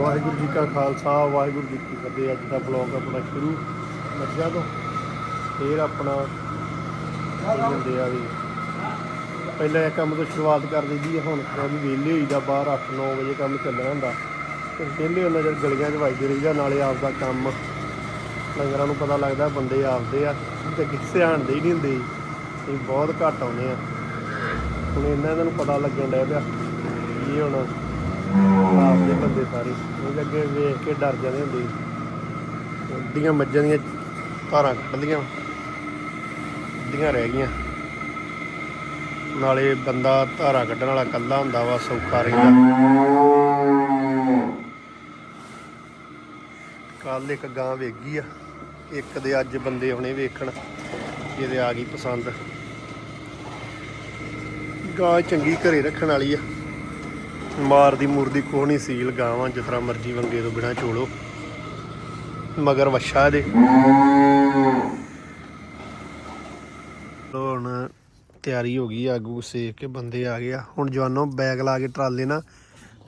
ਵਾਹਿਗੁਰੂ ਜੀ ਕਾ ਖਾਲਸਾ, ਵਾਹਿਗੁਰੂ ਜੀ ਕੀ ਫਤਿਹ। ਅੱਜ ਦਾ ਬਲੌਗ ਆਪਣਾ ਸ਼ੁਰੂ ਮੱਝਾਂ ਤੋਂ। ਫੇਰ ਆਪਣਾ ਕੀ ਹੁੰਦੇ ਆ ਵੀ। ਪਹਿਲਾਂ ਇਹ ਕੰਮ ਤੋਂ ਸ਼ੁਰੂਆਤ ਕਰ ਦਿੰਦੀ ਹੈ ਹੁਣ ਥੋੜਾ ਵੀ ਵਿਹਲੇ ਹੋਈਦਾ ਬਾਹਰ 8-9 ਵਜੇ ਕੰਮ ਚੱਲਣਾ ਹੁੰਦਾ। ਤੇ ਵਿਹਲੇ ਉਹਨਾਂ ਜਦ ਗਲੀਆਂ 'ਚ ਵੱਜਦੇ ਰਹੀਦਾ, ਨਾਲੇ ਆਪਦਾ ਕੰਮ। ਲੰਗਰਾਂ ਨੂੰ ਪਤਾ ਲੱਗਦਾ ਬੰਦੇ ਆਪਦੇ ਆ, ਤੇ ਕਿਸੇ ਆਣਦੇ ਹੀ ਨਹੀਂ ਹੁੰਦੇ। ਇਹ ਬਹੁਤ ਘੱਟ ਆਉਂਦੇ ਆ। ਹੁਣ ਇਹਨਾਂ ਨੂੰ ਪਤਾ ਲੱਗਣ ਡਿਆ ਪਿਆ ਇਹ ਹੁਣ ਆਪਦੇ ਬੰਦੇ ਸਾਰੇ। ਉਹ ਅੱਗੇ ਵੇਖ ਕੇ ਡਰ ਜਾਂਦੇ ਹੁੰਦੇ ਅੱਧੀਆਂ ਮੱਝਾਂ ਦੀਆਂ ਧਾਰਾਂ ਕੱਢਦੀਆਂ। ਅੱਧੀਆਂ ਰਹਿ ਗਈਆਂ। ਨਾਲੇ ਬੰਦਾ ਧਾਰਾਂ ਕੱਢਣ ਵਾਲਾ ਕੱਲਾ ਹੁੰਦਾ ਵਾ, ਸੌਖਾ ਰਹਿੰਦਾ। ਕੱਲ ਇੱਕ ਗਾਂ ਵੇਗੀ ਆ। ਇੱਕ ਦੇ ਅੱਜ ਬੰਦੇ ਹੁਣੇ ਵੇਖਣ ਇਹਦੇ ਆ ਗਈ ਪਸੰਦ। ਗਾਂ ਚੰਗੀ ਘਰੇ ਰੱਖਣ ਵਾਲੀ ਆ। ਮਾਰਦੀ ਮੁਰਦੀ ਕੋਹ ਨਹੀਂ ਸੀਲ ਗਾਵਾਂ ਜਿਸ ਤਰ੍ਹਾਂ ਮਰਜ਼ੀ ਵੰਗੇ ਤੋਂ ਬਿਨਾ ਚੋਲੋ। ਮਗਰ ਵੱਛਾ ਲੋ ਹੁਣ ਤਿਆਰੀ ਹੋ ਗਈ ਆਗੂ ਸੇਕ ਕੇ ਬੰਦੇ ਆ ਗਏ ਆ। ਹੁਣ ਜਵਾਨੋ ਬੈਗ ਲਾ ਕੇ ਟਰਾਲੇ ਨਾ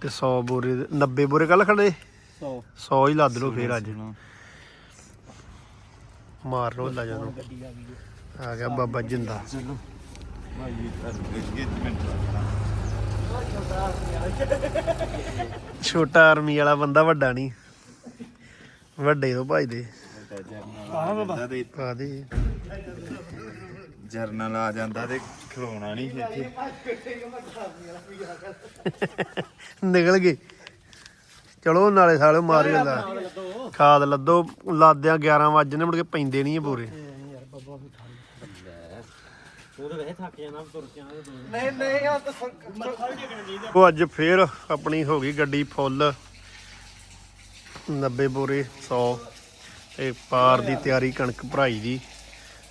ਤੇ 100 ਬੋਰੇ 90 ਬੋਰੇ ਕੱਲ ਖੜੇ? 100 100 ਹੀ ਲੱਦ ਲੋ ਫੇਰ ਅੱਜ। ਮਾਰ ਲੋ ਲਾ ਜਾਨੋ ਆ ਗਿਆ ਬਾਬਾ ਜਿੰਦਾ। ਚਲੋ। ਭਾਈ ਇੰਗੇਜਮੈਂਟ ਰੱਖਣਾ ਛੋਟਾ ਆਰਮੀ ਵਾਲਾ ਬੰਦਾ ਵੱਡਾ ਨਹੀਂ। ਵੱਡੇ ਤੋਂ ਭਜਦੇ ਆਹ ਬਾਬਾ। ਪਾ ਦੇ। ਜਰਨਲ ਆ ਜਾਂਦਾ ਤੇ ਖਲੋਣਾ ਨਹੀਂ ਇੱਥੇ। ਨਿਕਲ ਗਏ। ਚਲੋ ਨਾਲੇ ਸਾਲੇ ਮਾਰਿਓ ਲਾ ਖਾਦ ਲੱਦੋ ਲਾਦਿਆਂ 11 ਵਜੇ ਨੇ ਮੁੜ ਕੇ ਪੈਂਦੇ ਨਹੀਂ ਇਹ ਪੂਰੇ। ਉਹਦੇ ਵੇਖ ਥੱਕ ਜਾਣਾ ਤੁਰ ਕੇ ਆਣਾ ਨਹੀਂ ਨਹੀਂ ਉਹ ਤਾਂ ਮੱਥਾ ਵੀ ਟੇਕਣਾ ਚਾਹੀਦਾ ਉਹ ਅੱਜ ਫੇਰ ਆਪਣੀ ਹੋ ਗਈ ਗੱਡੀ ਫੁੱਲ। 90 ਬੋਰੇ 100 ਤੇ ਪਾਰ ਦੀ ਤਿਆਰੀ ਕਣਕ ਭਰਾਈ ਦੀ।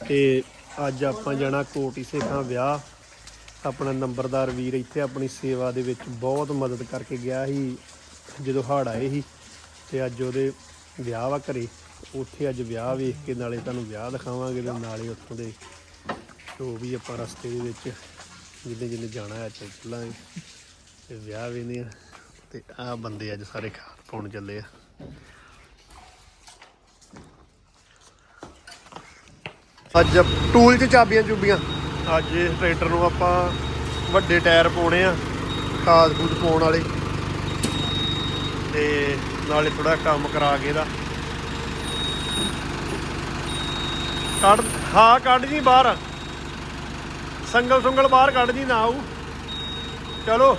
ਤੇ ਅੱਜ ਆਪਾਂ ਜਾਣਾ ਕੋਟੀ ਸੇਖਾਂ ਵਿਆਹ। ਆਪਣਾ ਨੰਬਰਦਾਰ ਵੀਰ ਇੱਥੇ ਆਪਣੀ ਸੇਵਾ ਦੇ ਵਿੱਚ ਬਹੁਤ ਮਦਦ ਕਰਕੇ ਗਿਆ ਸੀ ਜਦੋਂ ਹੜ ਆਏ ਸੀ। ਤੇ ਅੱਜ ਉਹਦੇ ਵਿਆਹ ਵਾ ਘਰੇ। ਉੱਥੇ ਅੱਜ ਵਿਆਹ ਵੇਖ ਕੇ ਨਾਲੇ ਤੁਹਾਨੂੰ ਵਿਆਹ ਦਿਖਾਵਾਂਗੇ ਤੇ ਨਾਲੇ ਉੱਥੋਂ ਦੇ ਜੋ ਵੀ ਆਪਾਂ ਰਸਤੇ ਦੇ ਵਿੱਚ ਜਿੱਦੇ ਜਿੱਦੇ ਜਾਣਾ ਹੈ ਚੱਲ ਚੱਲਾਂਗੇ ਤੇ ਵਿਆਹ ਵੀ ਨੇ ਤੇ ਆਹ ਬੰਦੇ ਅੱਜ ਸਾਰੇ ਖਾਣ ਪਾਉਣ ਚੱਲੇ ਆ। ਅੱਜ ਟੂਲ 'ਚ ਚਾਬੀਆਂ ਚੁੱਬੀਆਂ। ਅੱਜ ਇਸ ਟਰੈਕਟਰ ਨੂੰ ਆਪਾਂ ਵੱਡੇ ਟਾਇਰ ਪਾਉਣੇ ਆ, ਖਾਦ ਖੂਦ ਪਾਉਣ ਵਾਲੇ। ਤੇ ਨਾਲੇ ਥੋੜਾ ਕੰਮ ਕਰਾ ਕੇ ਇਹਦਾ। ਕੱਢ, ਹਾਂ, ਕੱਢ ਜੀ ਬਾਹਰ। ਸੰਗਲ ਸੁੰਗਲ ਬਾਹਰ ਕੱਢ ਜੀ ਨਾ ਆਊ। ਚਲੋ।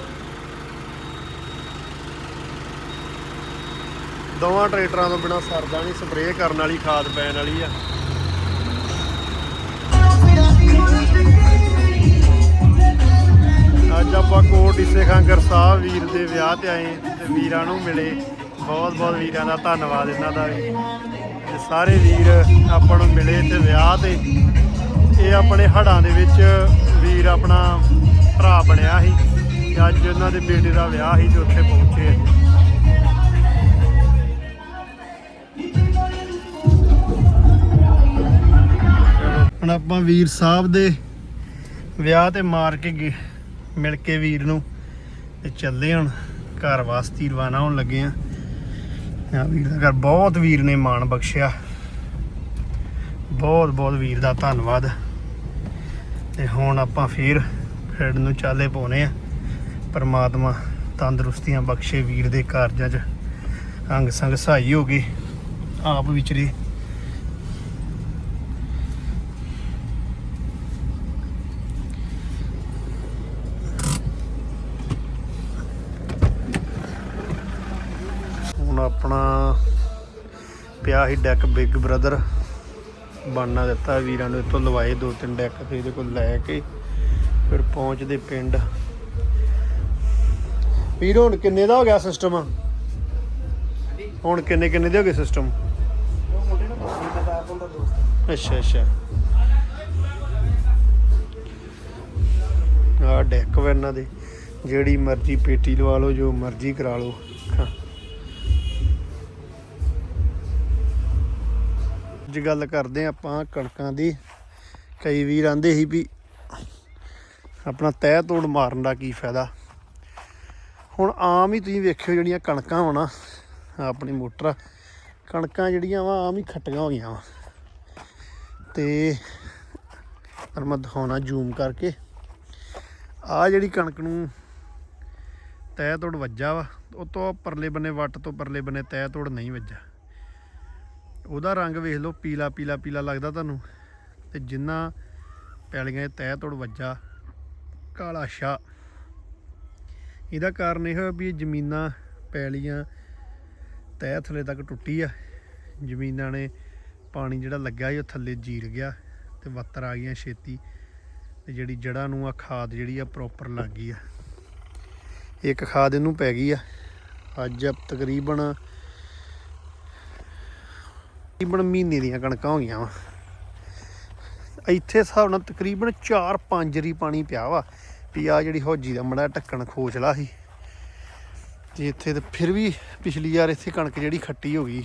ਦੋਵਾਂ ਟਰੈਕਟਰਾਂ ਤੋਂ ਬਿਨਾ ਸਰਦਾ ਨਹੀਂ, ਸਪਰੇਅ ਕਰਨ ਵਾਲੀ, ਖਾਦ ਪੈਣ ਵਾਲੀ ਆ। ਅੱਜ ਆਪਾਂ ਕੋਟ ਇਸੇ ਖਾਂਗਰ ਸਾਹਿਬ ਵੀਰ ਦੇ ਵਿਆਹ ਤੇ ਆਏ ਤੇ ਵੀਰਾਂ ਨੂੰ ਮਿਲੇ। ਬਹੁਤ ਬਹੁਤ ਵੀਰਾਂ ਦਾ ਧੰਨਵਾਦ ਇਹਨਾਂ ਦਾ ਵੀ। ਸਾਰੇ ਵੀਰ ਆਪਾਂ ਨੂੰ ਮਿਲੇ ਤੇ ਵਿਆਹ ਤੇ। ਇਹ ਆਪਣੇ ਹੜਾਂ ਦੇ ਵਿੱਚ ਵੀਰ ਆਪਣਾ ਭਰਾ ਬਣਿਆ ਸੀ ਤੇ ਅੱਜ ਉਹਨਾਂ ਦੇ ਬੇਟੇ ਦਾ ਵਿਆਹ ਸੀ ਤੇ ਉੱਥੇ ਪਹੁੰਚੇ ਹੁਣ ਆਪਾਂ ਵੀਰ ਸਾਹਿਬ ਦੇ ਵਿਆਹ ਤੇ ਮਾਰ ਕੇ ਗਏ, ਮਿਲ ਕੇ ਵੀਰ ਨੂੰ ਤੇ ਚੱਲੇ ਹੁਣ, ਘਰ ਵਾਸਤੇ ਰਵਾਨਾ ਹੋਣ ਲੱਗੇ ਆ। ਆ ਵੀਰ ਦਾ ਘਰ, ਬਹੁਤ ਵੀਰ ਨੇ ਮਾਣ ਬਖਸ਼ਿਆ। ਬਹੁਤ ਬਹੁਤ ਵੀਰ ਦਾ ਧੰਨਵਾਦ। ਤੇ ਹੁਣ ਆਪਾਂ ਫੇਰ ਖੇਡ ਨੂੰ ਚਾਲੇ ਪਾਉਨੇ ਆ। ਪਰਮਾਤਮਾ ਤੰਦਰੁਸਤੀਆਂ ਬਖਸ਼ੇ ਵੀਰ ਦੇ ਕਾਰਜਾਂ 'ਚ ਅੰਗ ਸੰਗ ਸਹਾਈ ਹੋ ਗਈ। ਆਪ ਵਿਚਰੇ ਹੁਣ ਆਪਣਾ ਪਿਆ ਸੀ ਡੈਕ ਬਿਗ ਬ੍ਰਦਰ ਬਣਨਾ ਦਿੱਤਾ, ਵੀਰਾਂ ਨੂੰ ਇੱਥੋਂ ਲਵਾਏ ਦੋ ਤਿੰਨ ਡੈਕ ਤੇ ਇਹਦੇ ਕੋਲ ਲੈ ਕੇ, ਫਿਰ ਪਹੁੰਚਦੇ ਪਿੰਡ। ਵੀਰ, ਹੁਣ ਕਿੰਨੇ ਦਾ ਹੋ ਗਿਆ ਸਿਸਟਮ ਹੁਣ ਕਿੰਨੇ ਕਿੰਨੇ ਦੇ ਹੋ ਗਏ ਸਿਸਟਮ ਅੱਛਾ ਅੱਛਾ। ਆ ਡੈਕ ਵਾ ਇਹਨਾਂ ਦੇ। ਜਿਹੜੀ ਮਰਜ਼ੀ ਪੇਟੀ ਲਵਾ ਲਓ, ਜੋ ਮਰਜ਼ੀ ਕਰਾ ਲਓ। ਅੱਜ ਗੱਲ ਕਰਦੇ ਹਾਂ ਆਪਾਂ ਕਣਕਾਂ ਦੀ। ਕਈ ਵੀਰ ਆਂਦੇ ਸੀ ਵੀ ਆਪਣਾ ਤਹਿ ਤੋੜ ਮਾਰਨ ਦਾ ਕੀ ਫਾਇਦਾ। ਹੁਣ ਆਮ ਹੀ ਤੁਸੀਂ ਵੇਖਿਓ ਜਿਹੜੀਆਂ ਕਣਕਾਂ ਹੋਣਾ ਆਹ ਆਪਣੀ ਮੋਟਰ ਕਣਕਾਂ ਜਿਹੜੀਆਂ ਵਾ ਆਮ ਹੀ ਖੱਟੀਆਂ ਹੋ ਗਈਆਂ ਵਾ। ਤੇ ਪਰ ਮੈਂ ਦਿਖਾਉਣਾ ਜ਼ੂਮ ਕਰਕੇ। ਆ ਜਿਹੜੀ ਕਣਕ ਨੂੰ ਤੈ ਤੋੜ ਵੱਜਾ ਵਾ, ਉਹ ਤੋਂ ਪਰਲੇ ਬੰਨੇ ਵੱਟ ਤੋਂ ਪਰਲੇ ਬੰਨੇ ਤੈ ਤੋੜ ਨਹੀਂ ਵੱਜਾ ਉਹਦਾ ਰੰਗ ਵੇਖ ਲਓ, ਪੀਲਾ ਪੀਲਾ ਪੀਲਾ ਲੱਗਦਾ ਤੁਹਾਨੂੰ। ਤੇ ਜਿੰਨਾ ਪੈਲੀਆਂ 'ਚ ਤੈ ਤੋੜ ਵੱਜਾ, ਕਾਲਾ ਸ਼ਾ। ਇਹਦਾ ਕਾਰਨ ਇਹ ਹੋਇਆ ਵੀ ਇਹ ਜ਼ਮੀਨਾਂ ਪੈਲੀਆਂ ਤੈ ਥੱਲੇ ਤੱਕ ਟੁੱਟੀ ਆ। ਜ਼ਮੀਨਾਂ ਨੇ ਪਾਣੀ ਜਿਹੜਾ ਲੱਗਾ ਸੀ, ਉਹ ਥੱਲੇ ਜੀਰ ਗਿਆ ਤੇ ਵੱਤਰ ਆ ਗਈਆਂ ਛੇਤੀ। ਤੇ ਜਿਹੜੀ ਜੜ੍ਹਾਂ ਨੂੰ ਆ ਖਾਦ ਜਿਹੜੀ ਆ ਪ੍ਰੋਪਰ ਲੱਗ ਗਈ ਆ। ਇੱਕ ਖਾਦ ਇਹਨੂੰ ਪੈ ਗਈ ਆ। ਅੱਜ ਤਕਰੀਬਨ ਤਕਰੀਬਨ ਮਹੀਨੇ ਦੀਆਂ ਕਣਕਾਂ ਹੋ ਗਈਆਂ ਵਾ। ਇੱਥੇ ਹਿਸਾਬ ਨਾਲ ਤਕਰੀਬਨ 4-5 ਰੀ ਪਾਣੀ ਪਿਆ ਵਾ ਵੀ ਆ ਜਿਹੜੀ ਹੌਜੀ ਦਾ ਮੜਾ ਢੱਕਣ ਖੋਚਲਾ ਸੀ। ਤੇ ਇੱਥੇ ਤੇ ਫਿਰ ਵੀ ਪਿਛਲੀ ਵਾਰ ਇੱਥੇ ਕਣਕ ਜਿਹੜੀ ਖੱਟੀ ਹੋ ਗਈ।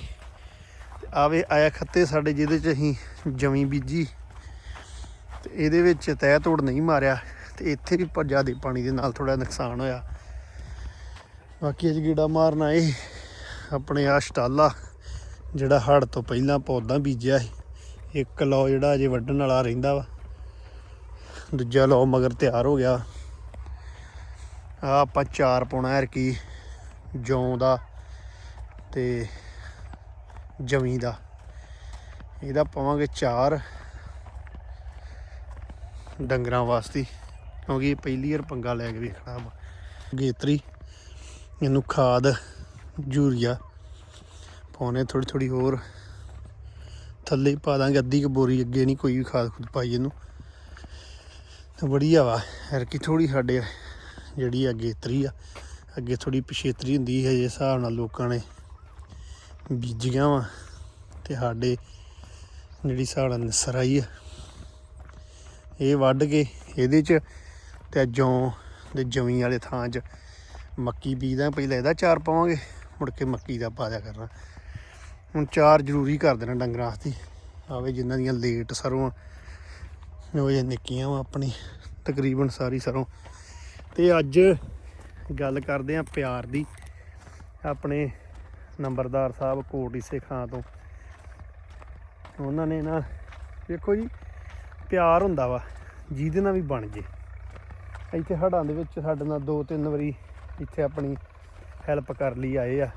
ਆਵੇ ਆਇਆ ਖੱਤੇ ਸਾਡੇ ਜਿਹਦੇ ਚ ਅਸੀਂ ਜਮੀ ਬੀਜੀ। ਤੇ ਇਹਦੇ ਵਿੱਚ ਤਹਿ ਤੋੜ ਨਹੀਂ ਮਾਰਿਆ। ਤੇ ਇੱਥੇ ਵੀ ਪਰ ਜ਼ਿਆਦਾ ਪਾਣੀ ਦੇ ਨਾਲ ਥੋੜਾ ਨੁਕਸਾਨ ਹੋਇਆ। ਬਾਕੀ ਅੱਜ ਗੀੜਾ ਮਾਰਨਾ ਇਹ ਆਪਣੇ ਆ ਸਟਾਲਾ ਜਿਹੜਾ ਹੜ ਤੋਂ ਪਹਿਲਾਂ ਪੌਦਾ ਬੀਜਿਆ ਸੀ, ਇੱਕ ਲੋ ਜਿਹੜਾ ਅਜੇ ਵੱਢਣ ਵਾਲਾ ਰਹਿੰਦਾ ਵਾ, ਦੂਜਾ ਲੋ ਮਗਰ ਤਿਆਰ ਹੋ ਗਿਆ। ਆ ਆਪਾਂ ਚਾਰ ਪਾਉਣਾ ਯਾਰ ਕੀ ਜੌਂ ਦਾ ਤੇ ਜਵੀਂ ਦਾ। ਇਹਦਾ ਪਾਵਾਂਗੇ ਚਾਰ ਡੰਗਰਾਂ ਵਾਸਤੇ, ਕਿਉਂਕਿ ਪਹਿਲੀ ਵਾਰ ਪੰਗਾ ਲੈ ਕੇ ਵੇਖਣਾ ਵਾ। ਗੇਤਰੀ, ਇਹਨੂੰ ਖਾਦ, ਯੂਰੀਆ ਪਾਉਣੇ ਥੋੜੀ ਥੋੜੀ ਹੋਰ। ਥੱਲੇ ਪਾ ਦਾਂਗੇ, ਅੱਧੀ ਕੁ ਬੋਰੀ ਅੱਗੇ ਨਹੀਂ, ਕੋਈ ਵੀ ਖਾਦ ਖੁਦ ਪਾਈ ਇਹਨੂੰ। ਤਾਂ ਵਧੀਆ ਵਾ ਹਰ ਕੀ ਥੋੜੀ ਸਾਡੇ ਜਿਹੜੀ ਆ ਗੇਤਰੀ ਆ, ਅੱਗੇ ਥੋੜੀ ਪਿਛੇਤਰੀ ਹੁੰਦੀ ਹੈ ਜੇ ਹਿਸਾਬ ਨਾਲ ਲੋਕਾਂ ਨੇ ਬੀਜੀਆਂ ਵਾ। ਤੇ ਸਾਡੇ ਜਿਹੜੀ ਸਾਡਾ ਨਸਰਾਈ ਆ, ਇਹ ਵੱਢ ਕੇ ਇਹਦੇ ਚ ਤੇ ਜੌਂ ਦੇ ਜਵੀਂ ਵਾਲੇ ਥਾਂ 'ਚ ਮੱਕੀ ਬੀਜਦਾ, ਪਹਿਲਾਂ ਇਹਦਾ ਚਾਰ ਪਾਵਾਂਗੇ, ਮੁੜ ਕੇ ਮੱਕੀ ਦਾ ਪਾ ਦਿਆ ਕਰਨਾ ਹੁਣ ਚਾਰ ਜ਼ਰੂਰੀ ਕਰ ਦੇਣਾ ਡੰਗਰਾਂ ਵਾਸਤੇ। ਆਵੇ ਜਿਨ੍ਹਾਂ ਦੀਆਂ ਲੇਟ ਸਰੋਂ ਉਹ ਜੇ ਨਿੱਕੀਆਂ ਵਾ ਆਪਣੀ, ਤਕਰੀਬਨ ਸਾਰੀ ਸਰੋਂ। ਤੇ ਅੱਜ ਗੱਲ ਕਰਦੇ ਆ ਪਿਆਰ ਦੀ। ਆਪਣੇ ਨੰਬਰਦਾਰ ਸਾਹਿਬ ਕੋਟ ਇਸੇ ਖਾਂ ਤੋਂ। ਉਹਨਾਂ ਨੇ ਨਾ, ਵੇਖੋ ਜੀ, ਪਿਆਰ ਹੁੰਦਾ ਵਾ, ਜਿਹਦੇ ਨਾਲ ਵੀ ਬਣ ਜੇ। ਇੱਥੇ ਹੜਾਂ ਦੇ ਵਿੱਚ ਸਾਡੇ ਨਾਲ ਦੋ ਤਿੰਨ ਵਾਰੀ ਇੱਥੇ ਆਪਣੀ ਹੈਲਪ ਕਰ ਲਈ ਆਏ ਆ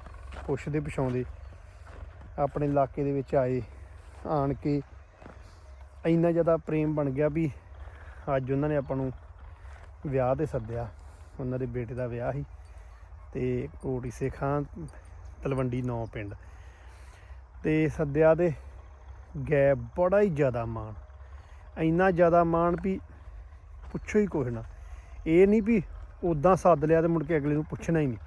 ਪੁੱਛਦੇ ਪਛਾਉਂਦੇ ਆਪਣੇ ਇਲਾਕੇ ਦੇ ਵਿੱਚ ਆਏ, ਆਣ ਕੇ ਇੰਨਾ ਜ਼ਿਆਦਾ ਪ੍ਰੇਮ ਬਣ ਗਿਆ ਵੀ ਅੱਜ ਉਹਨਾਂ ਨੇ ਆਪਾਂ ਨੂੰ ਵਿਆਹ ਤੇ ਸੱਦਿਆ, ਉਹਨਾਂ ਦੇ ਬੇਟੇ ਦਾ ਵਿਆਹ ਸੀ ਤੇ ਕੋਟੀ ਸੇਖਾਂ ਤਲਵੰਡੀ ਨੌ ਪਿੰਡ। ਤੇ ਸੱਦਿਆ ਤੇ ਗਏ ਬੜਾ ਹੀ ਜ਼ਿਆਦਾ ਮਾਣ, ਇੰਨਾ ਜ਼ਿਆਦਾ ਮਾਣ ਵੀ ਪੁੱਛੋ ਹੀ ਕੁਛ ਨਾ, ਇਹ ਨਹੀਂ ਵੀ ਉਦਾਂ ਸੱਦ ਲਿਆ ਤੇ ਮੁੜ ਕੇ ਅਗਲੇ ਨੂੰ ਪੁੱਛਣਾ ਹੀ ਨਹੀਂ।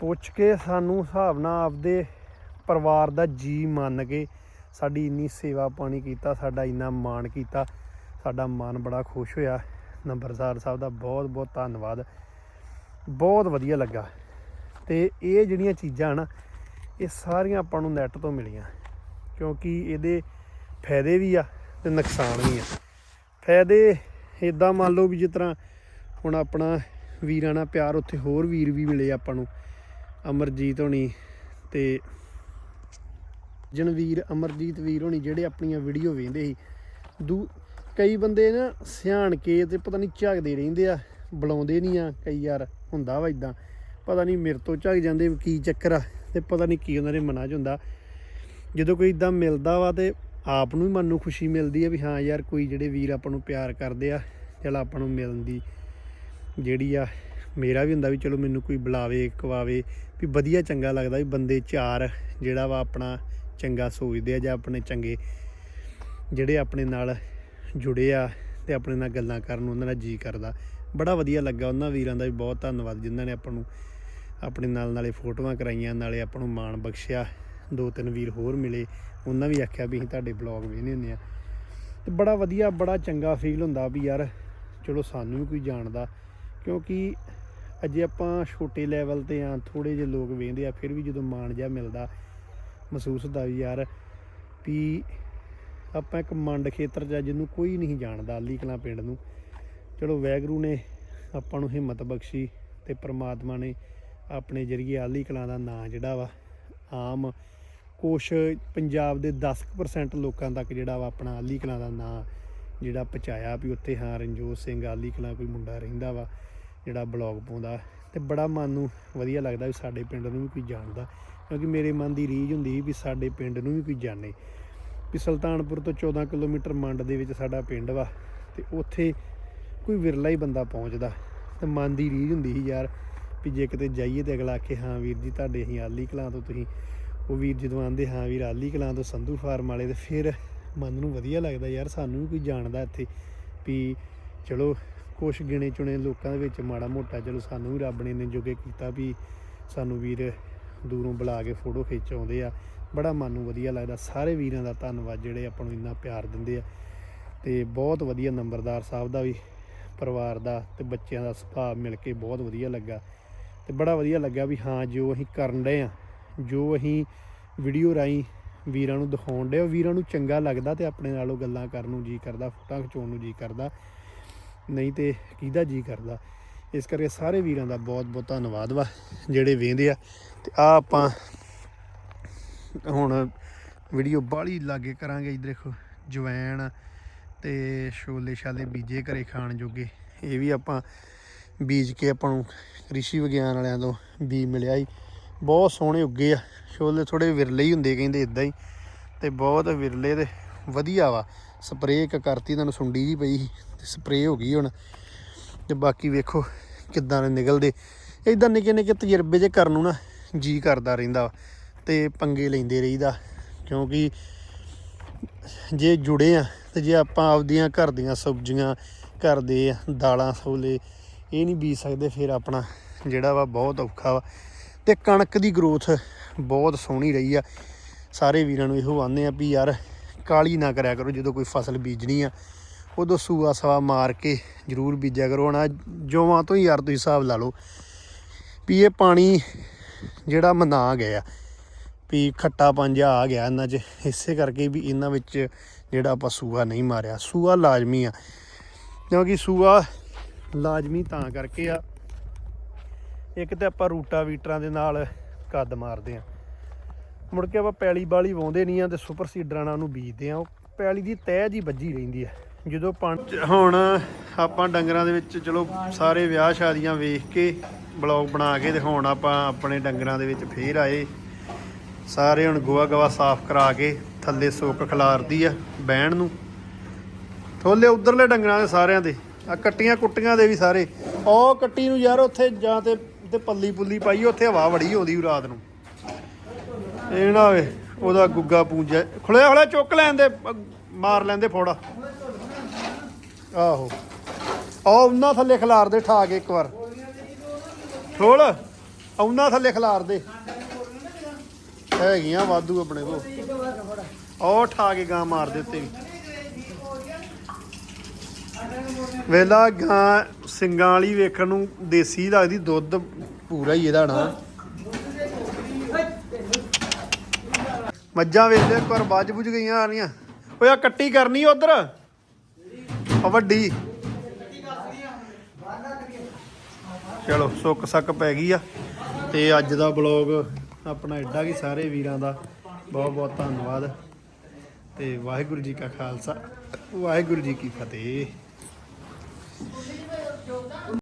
ਪੁੱਛ ਕੇ ਸਾਨੂੰ ਹਿਸਾਬ ਨਾਲ ਆਪਦੇ ਪਰਿਵਾਰ ਦਾ ਜੀ ਮੰਨ ਕੇ ਸਾਡੀ ਇੰਨੀ ਸੇਵਾ ਪਾਣੀ ਕੀਤਾ, ਸਾਡਾ ਇੰਨਾ ਮਾਣ ਕੀਤਾ, ਸਾਡਾ ਮਨ ਬੜਾ ਖੁਸ਼ ਹੋਇਆ। ਨੰਬਰਦਾਰ ਸਾਹਿਬ ਦਾ ਬਹੁਤ ਬਹੁਤ ਧੰਨਵਾਦ। ਬਹੁਤ ਵਧੀਆ ਲੱਗਾ। ਤੇ ਇਹ ਜਿਹੜੀਆਂ ਚੀਜ਼ਾਂ ਨਾ, ਇਹ ਸਾਰੀਆਂ ਆਪਾਂ ਨੂੰ ਨੈੱਟ ਤੋਂ ਮਿਲੀਆਂ। ਕਿਉਂਕਿ ਇਹਦੇ ਫਾਇਦੇ ਵੀ ਆ ਤੇ ਨੁਕਸਾਨ ਵੀ ਆ। ਫਾਇਦੇ ਇਦਾਂ ਮੰਨ ਲਓ ਵੀ ਜਿਸ ਤਰ੍ਹਾਂ ਹੁਣ ਆਪਣਾ ਵੀਰਾਂ ਨਾਲ ਪਿਆਰ, ਉੱਥੇ ਹੋਰ ਵੀਰ ਵੀ ਮਿਲੇ ਆਪਾਂ ਨੂੰ। ਅਮਰਜੀਤ ਹੋਣੀ ਤੇ ਜਨਵੀਰ, ਅਮਰਜੀਤ ਵੀਰ ਹੋਣੀ ਜਿਹੜੇ ਆਪਣੀਆਂ ਵੀਡੀਓ ਵੇਖਦੇ ਸੀ। ਦੂ, ਕਈ ਬੰਦੇ ਨਾ ਸਿਆਣ ਕੇ ਤੇ ਪਤਾ ਨਹੀਂ ਝਾਕਦੇ ਰਹਿੰਦੇ ਆ, ਬੁਲਾਉਂਦੇ ਨਹੀਂ ਆ, ਕਈ ਯਾਰ ਹੁੰਦਾ ਵਾ ਇਦਾਂ ਪਤਾ ਨਹੀਂ ਮੇਰੇ ਤੋਂ ਝਾਕ ਜਾਂਦੇ ਕੀ ਚੱਕਰ ਆ ਤੇ ਪਤਾ ਨਹੀਂ ਕੀ ਉਹਨਾਂ ਦੇ ਮਨਾਂ 'ਚ ਹੁੰਦਾ। ਜਦੋਂ ਕੋਈ ਇਦਾਂ ਮਿਲਦਾ ਵਾ ਤੇ ਆਪ ਨੂੰ ਵੀ ਮਨ ਨੂੰ ਖੁਸ਼ੀ ਮਿਲਦੀ ਆ ਵੀ ਹਾਂ ਯਾਰ ਕੋਈ ਜਿਹੜੇ ਵੀਰ ਆਪਾਂ ਨੂੰ ਪਿਆਰ ਕਰਦੇ ਆ, ਚਲ ਆਪਾਂ ਨੂੰ ਮਿਲਣ ਦੀ ਜਿਹੜੀ ਆ, ਮੇਰਾ ਵੀ ਹੁੰਦਾ ਵੀ ਚਲੋ ਮੈਨੂੰ ਕੋਈ ਬੁਲਾਵੇ, ਕਵਾਵੇ ਵੀ ਵਧੀਆ ਚੰਗਾ ਲੱਗਦਾ ਵੀ ਬੰਦੇ ਚਾਰ ਜਿਹੜਾ ਵਾ ਆਪਣਾ ਚੰਗਾ ਸੋਚਦੇ ਆ ਜਾਂ ਆਪਣੇ ਚੰਗੇ ਜਿਹੜੇ ਆਪਣੇ ਨਾਲ ਜੁੜੇ ਆ ਤੇ ਆਪਣੇ ਨਾਲ ਗੱਲਾਂ ਕਰਨ ਉਹਨਾਂ ਦਾ ਜੀ ਕਰਦਾ। ਬੜਾ ਵਧੀਆ ਲੱਗਾ ਉਹਨਾਂ ਵੀਰਾਂ ਦਾ ਵੀ ਬਹੁਤ ਧੰਨਵਾਦ ਜਿਨ੍ਹਾਂ ਨੇ ਆਪਾਂ ਨੂੰ ਆਪਣੇ ਨਾਲ ਨਾਲੇ ਫੋਟੋਆਂ ਕਰਾਈਆਂ, ਨਾਲੇ ਆਪਾਂ ਨੂੰ ਮਾਣ ਬਖਸ਼ਿਆ, ਦੋ ਤਿੰਨ ਵੀਰ ਹੋਰ ਮਿਲੇ, ਉਹਨਾਂ ਵੀ ਆਖਿਆ ਵੀ ਅਸੀਂ ਤੁਹਾਡੇ ਬਲੌਗ ਵੇਖਦੇ ਹੁੰਦੇ ਆ। ਤੇ ਬੜਾ ਵਧੀਆ, ਬੜਾ ਚੰਗਾ ਫੀਲ ਹੁੰਦਾ ਵੀ ਯਾਰ ਚਲੋ ਸਾਨੂੰ ਵੀ ਕੋਈ ਜਾਣਦਾ, ਕਿਉਂਕਿ ਅਜੇ ਆਪਾਂ ਛੋਟੇ ਲੈਵਲ ਤੇ ਆ ਥੋੜੇ ਜਿਹੇ ਲੋਕ ਵੇਖਦੇ ਆ, ਫਿਰ ਵੀ ਜਦੋਂ ਮਾਣ ਜਿਹਾ ਮਿਲਦਾ ਮਹਿਸੂਸ ਹੁੰਦਾ ਵੀ ਯਾਰ ਵੀ ਆਪਾਂ ਇੱਕ ਮੰਡ ਖੇਤਰ 'ਚ ਆ ਜਿਹਨੂੰ ਕੋਈ ਨਹੀਂ ਜਾਣਦਾ ਅਲੀ ਕਲਾਂ ਪਿੰਡ ਨੂੰ। ਚਲੋ ਵੈਗਰੂ ਨੇ ਆਪਾਂ ਨੂੰ ਹਿੰਮਤ ਬਖਸ਼ੀ ਤੇ ਪ੍ਰਮਾਤਮਾ ਨੇ ਆਪਣੇ ਜਰੀਏ ਆਲੀ ਕਲਾਂ ਦਾ ਨਾਂ ਜਿਹੜਾ ਵਾ, ਆਮ ਕੁਛ ਪੰਜਾਬ ਦੇ 10% ਲੋਕਾਂ ਤੱਕ ਜਿਹੜਾ ਵਾ ਆਪਣਾ ਆਲੀ ਕਲਾਂ ਦਾ ਨਾਂ ਜਿਹੜਾ ਪਹੁੰਚਾਇਆ ਵੀ ਉੱਥੇ ਹਾਂ ਰਣਜੋਤ ਸਿੰਘ ਆਲੀ ਕਲਾਂ ਕੋਈ ਮੁੰਡਾ ਰਹਿੰਦਾ ਵਾ ਜਿਹੜਾ ਬਲੌਗ ਪਾਉਂਦਾ ਤੇ ਬੜਾ ਮਨ ਨੂੰ ਵਧੀਆ ਲੱਗਦਾ ਵੀ ਸਾਡੇ ਪਿੰਡ ਨੂੰ ਵੀ ਕੋਈ ਜਾਣਦਾ। ਕਿਉਂਕਿ ਮੇਰੇ ਮਨ ਦੀ ਰੀਝ ਹੁੰਦੀ ਸੀ ਵੀ ਸਾਡੇ ਪਿੰਡ ਨੂੰ ਵੀ ਕੋਈ ਜਾਣੇ। ਵੀ ਸੁਲਤਾਨਪੁਰ ਤੋਂ 14 ਕਿਲੋਮੀਟਰ ਮੰਡ ਦੇ ਵਿੱਚ ਸਾਡਾ ਪਿੰਡ ਵਾ ਤੇ ਉੱਥੇ ਕੋਈ ਵਿਰਲਾ ਹੀ ਬੰਦਾ ਪਹੁੰਚਦਾ। ਤੇ ਮਨ ਦੀ ਰੀਝ ਹੁੰਦੀ ਸੀ ਯਾਰ ਵੀ ਜੇ ਕਿਤੇ ਜਾਈਏ ਤੇ ਅਗਲਾ ਆਖੇ, ਹਾਂ ਵੀਰ ਜੀ, ਤੁਹਾਡੇ ਅਸੀਂ ਆਲੀ ਕਲਾਂ ਤੋਂ ਤੁਸੀਂ। ਉਹ ਵੀਰ ਜਦੋਂ ਆਂਦੇ, ਹਾਂ ਵੀਰ, ਆਲੀ ਕਲਾਂ ਤੋਂ ਸੰਧੂ ਫਾਰਮ ਵਾਲੇ। ਤੇ ਫਿਰ ਮਨ ਨੂੰ ਵਧੀਆ ਲੱਗਦਾ ਯਾਰ, ਸਾਨੂੰ ਵੀ ਕੋਈ ਜਾਣਦਾ ਇੱਥੇ ਵੀ ਚਲੋ ਕੁਛ ਗਿਣੇ ਚੁਣੇ ਲੋਕਾਂ ਦੇ ਵਿੱਚ ਮਾੜਾ ਮੋਟਾ, ਚਲੋ ਸਾਨੂੰ ਵੀ ਰੱਬ ਨੇ ਇੰਨੇ ਜੋਗੇ ਕੀਤਾ ਵੀ ਸਾਨੂੰ ਵੀਰ ਦੂਰੋਂ ਬੁਲਾ ਕੇ ਫੋਟੋ ਖਿੱਚ ਆਉਂਦੇ ਆ। ਬੜਾ ਮਨ ਨੂੰ ਵਧੀਆ ਲੱਗਦਾ। ਸਾਰੇ ਵੀਰਾਂ ਦਾ ਧੰਨਵਾਦ ਜਿਹੜੇ ਆਪਾਂ ਨੂੰ ਇੰਨਾ ਪਿਆਰ ਦਿੰਦੇ ਆ। ਤੇ ਬਹੁਤ ਵਧੀਆ ਨੰਬਰਦਾਰ ਸਾਹਿਬ ਦਾ ਵੀ ਪਰਿਵਾਰ ਦਾ ਤੇ ਬੱਚਿਆਂ ਦਾ ਸੁਭਾਅ ਮਿਲ ਕੇ ਬਹੁਤ ਵਧੀਆ ਲੱਗਾ। ਤੇ ਬੜਾ ਵਧੀਆ ਲੱਗਾ ਵੀ ਹਾਂ, ਜੋ ਅਸੀਂ ਕਰਨ ਰਹੇ ਆ, ਜੋ ਅਸੀਂ ਵੀਡੀਓ ਰਾਹੀਂ ਵੀਰਾਂ ਨੂੰ ਦਿਖਾਉਣ ਡਏ ਵੀਰਾਂ ਨੂੰ ਚੰਗਾ ਲੱਗਦਾ ਤੇ ਆਪਣੇ ਨਾਲੋਂ ਗੱਲਾਂ ਕਰਨ ਨੂੰ ਜੀ ਕਰਦਾ, ਫੋਟੋਆਂ ਖਿਚਾਉਣ ਨੂੰ ਜੀ ਕਰਦਾ। ਨਹੀਂ ਤੇ ਕਿਹਦਾ ਜੀ ਕਰਦਾ? ਇਸ ਕਰਕੇ ਸਾਰੇ ਵੀਰਾਂ ਦਾ ਬਹੁਤ ਬਹੁਤ ਧੰਨਵਾਦ ਵਾ, ਜਿਹੜੇ ਵੇਂਦੇ ਆ। ਤੇ ਆ ਆਪਾਂ ਹੁਣ ਵੀਡੀਓ ਬਾਹਲੀ ਲਾਗੇ ਕਰਾਂਗੇ ਇਧਰ ਦੇਖੋ, ਜਵੈਣ ਤੇ ਛੋਲੇ ਛਾਲੇ ਬੀਜੇ ਘਰੇ ਖਾਣ ਜੋਗੇ। ਇਹ ਵੀ ਆਪਾਂ ਬੀਜ ਕੇ ਆਪਾਂ ਨੂੰ ਕ੍ਰਿਸ਼ੀ ਵਿਗਿਆਨ ਵਾਲਿਆਂ ਤੋਂ ਬੀ ਮਿਲਿਆ ਹੀ ਬਹੁਤ ਸੋਹਣੇ ਉੱਗੇ ਆ। ਛੋਲੇ ਥੋੜੇ ਵਿਰਲੇ ਹੀ ਹੁੰਦੇ, ਕਹਿੰਦੇ ਇਦਾਂ ਹੀ। ਤੇ ਬਹੁਤ ਵਿਰਲੇ ਤੇ ਵਧੀਆ ਵਾ। ਸਪਰੇਅ ਇੱਕ ਕਰਤੀ, ਤੁਹਾਨੂੰ ਸੁੰਡੀ ਜੀ ਪਈ ਸੀ ਤੇ ਸਪਰੇਅ ਹੋ ਗਈ ਹੁਣ। ਤੇ ਬਾਕੀ ਵੇਖੋ ਕਿੱਦਾਂ ਦੇ ਨਿਕਲਦੇ। ਇਦਾਂ ਨਿੱਕੇ ਨਿੱਕੇ ਤਜਰਬੇ ਜੇ ਕਰਨ ਨੂੰ ਨਾ ਜੀ ਕਰਦਾ ਰਹਿੰਦਾ ਵਾ ਤੇ ਪੰਗੇ ਲੈਂਦੇ ਰਹੀਦਾ, ਕਿਉਂਕਿ ਜੇ ਜੁੜੇ ਆ ਤੇ ਜੇ ਆਪਾਂ ਆਪਦੀਆਂ ਘਰ ਦੀਆਂ ਸਬਜ਼ੀਆਂ, ਘਰ ਦੇ ਦਾਲਾਂ, ਸੋਲੇ ਇਹ ਨਹੀਂ ਬੀਜ ਸਕਦੇ, ਫਿਰ ਆਪਣਾ ਜਿਹੜਾ ਵਾ ਬਹੁਤ ਔਖਾ ਵਾ ਤੇ ਕਣਕ ਦੀ ਗਰੋਥ ਬਹੁਤ ਸੋਹਣੀ ਰਹੀ ਆ। ਸਾਰੇ ਵੀਰਾਂ ਨੂੰ ਇਹੋ ਆਉਂਦੇ ਆ ਵੀ ਯਾਰ ਕਾਲੀ ਨਾ ਕਰਿਆ ਕਰੋ, ਜਦੋਂ ਕੋਈ ਫਸਲ ਬੀਜਣੀ ਆ, ਉਦੋਂ ਸੂਆ ਸਵਾ ਮਾਰ ਕੇ ਜ਼ਰੂਰ ਬੀਜਿਆ ਕਰੋ। ਹੁਣ ਜੋਵਾਂ ਤੋਂ ਹੀ ਯਾਰ ਤੁਸੀਂ ਹਿਸਾਬ ਲਾ ਲਓ ਵੀ ਇਹ ਪਾਣੀ ਜਿਹੜਾ ਮਨਾ ਗਿਆ, ਵੀ ਖੱਟਾ ਪੰਜਾ ਆ ਗਿਆ ਇਹਨਾਂ 'ਚ, ਇਸੇ ਕਰਕੇ ਵੀ ਇਹਨਾਂ ਵਿੱਚ ਜਿਹੜਾ ਆਪਾਂ ਸੂਆ ਨਹੀਂ ਮਾਰਿਆ। ਸੂਆ ਲਾਜ਼ਮੀ ਆ, ਕਿਉਂਕਿ ਸੂਆ ਲਾਜ਼ਮੀ ਤਾਂ ਕਰਕੇ ਆ, ਇੱਕ ਤੇ ਆਪਾਂ ਰੂਟਾ ਵੀਟਰਾਂ ਦੇ ਨਾਲ ਕੱਦ ਮਾਰਦੇ ਆ। ਮੁੜ ਕੇ ਆਪਾਂ ਪੈਲੀ ਬਾਲੀ ਵਾਉਂਦੇ ਨਹੀਂ ਆ ਤੇ ਸੁਪਰ ਸੀਡਰਾਂ ਨਾਲ ਉਹਨੂੰ ਬੀਜਦੇ ਆ, ਉਹ ਪੈਲੀ ਦੀ ਤਹਿ ਜੀ ਵੱਜੀ ਰਹਿੰਦੀ ਆ। ਜਦੋਂ ਪਾਣੀ ਹੁਣ ਆਪਾਂ ਡੰਗਰਾਂ ਦੇ ਵਿੱਚ, ਚਲੋ, ਸਾਰੇ ਵਿਆਹ ਸ਼ਾਦੀਆਂ ਵੇਖ ਕੇ ਬਲੌਗ ਬਣਾ ਕੇ ਦਿਖਾਉਣ ਆਪਾਂ ਆਪਣੇ ਡੰਗਰਾਂ ਦੇ ਵਿੱਚ ਫੇਰ ਆਏ। ਸਾਰੇ ਹੁਣ ਗੋਆ ਗਵਾ ਸਾਫ਼ ਕਰਾ ਕੇ ਥੱਲੇ ਸੁੱਕ ਖਲਾਰਦੀ ਆ ਬਹਿਣ ਨੂੰ। ਥੋਲੇ ਉਧਰਲੇ ਡੰਗਰਾਂ ਦੇ ਸਾਰਿਆਂ ਦੇ ਆ ਕੱਟੀਆਂ ਕੁੱਟੀਆਂ ਦੇ ਵੀ ਸਾਰੇ। ਉਹ ਕੱਟੀ ਨੂੰ ਯਾਰ ਉੱਥੇ ਜਾਂ ਤੇ ਤੇ ਪੱਲੀ ਪੁੱਲੀ ਪਾਈ, ਉੱਥੇ ਹਵਾ ਬੜੀ ਆਉਂਦੀ ਰਾਤ ਨੂੰ। ਇਹ ਨਾ ਹੋਵੇ, ਉਹਦਾ ਗੁੱਗਾ ਪੂੰਜਾ ਖੁੱਲਿਆ ਖੁੱਲਿਆ ਚੁੱਕ ਲੈਂਦੇ, ਮਾਰ ਲੈਂਦੇ ਫੋੜਾ। ਆਹੋ। ਆ ਉਹਨਾਂ ਥੱਲੇ ਖਿਲਾਰ ਦੇ ਠਾ ਕੇ ਇੱਕ ਵਾਰ। ਠੋਲ ਉਹਨਾਂ ਥੱਲੇ ਖਿਲਾਰ ਦੇ। ਹੈਗੀਆਂ ਵਾਧੂ ਆਪਣੇ ਕੋਲ। ਉਹ ਠਾ ਕੇ ਗਾਂ ਮਾਰ ਦਿੱਤੇ ਵੀ। ਵੇਲਾ ਗਾਂ ਸਿੰਗਾਂ ਵਾਲੀ ਵੇਖਣ ਨੂੰ ਦੇਸੀ ਲੱਗਦੀ, ਦੁੱਧ ਪੂਰਾ ਹੀ ਇਹਦਾ ਨਾ। ਮੱਝਾਂ ਵੇਖ ਇੱਕ ਵਾਰ ਵੱਜ ਬੁੱਝ ਗਈਆਂ ਆ ਰਹੀਆਂ ਓਏ ਆ ਕੱਟੀ ਕਰਨੀ ਉਧਰ। ਆ ਵੱਡੀ। ਚਲੋ, ਸੁੱਕ ਸੱਕ ਪੈ ਗਈ ਆ। ਤੇ ਅੱਜ ਦਾ ਬਲੌਗ ਆਪਣਾ ਐਡਾ ਕੀ ਸਾਰੇ ਵੀਰਾਂ ਦਾ ਬਹੁਤ ਬਹੁਤ ਧੰਨਵਾਦ। ਤੇ ਵਾਹਿਗੁਰੂ ਜੀ ਕਾ ਖਾਲਸਾ, ਵਾਹਿਗੁਰੂ ਜੀ ਕੀ ਫਤਿਹ।